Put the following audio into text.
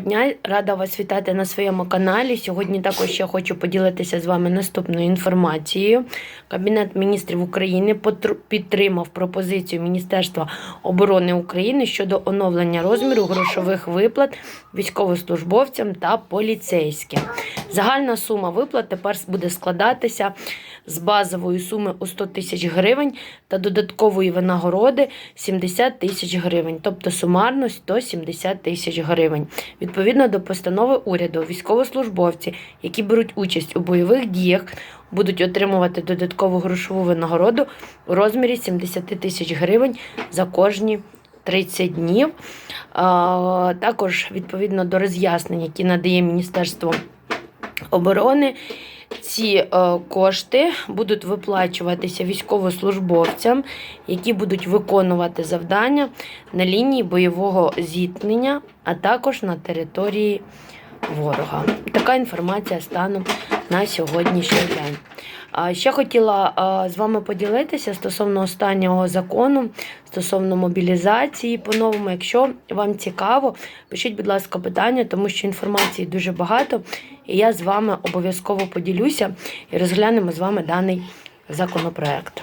Дня, рада вас вітати на своєму каналі. Сьогодні також я хочу поділитися з вами наступною інформацією. Кабінет міністрів України підтримав пропозицію Міністерства оборони України щодо оновлення розміру грошових виплат військовослужбовцям та поліцейським. Загальна сума виплат тепер буде складатися з базової суми у 100 тисяч гривень та додаткової винагороди 70 тисяч гривень, тобто сумарно 170 тисяч гривень. Відповідно до постанови уряду, військовослужбовці, які беруть участь у бойових діях, будуть отримувати додаткову грошову винагороду у розмірі 70 тисяч гривень за кожні 30 днів. Також відповідно до роз'яснень, які надає Міністерство оборони. Ці е, кошти будуть виплачуватися військовослужбовцям, які будуть виконувати завдання на лінії бойового зіткнення, а також на території ворога. Така інформація станом на сьогоднішній день. Ще хотіла а, з вами поділитися стосовно останнього закону, стосовно мобілізації по-новому. Якщо вам цікаво, пишіть, будь ласка, питання, тому що інформації дуже багато, і я з вами обов'язково поділюся і розглянемо з вами даний законопроект.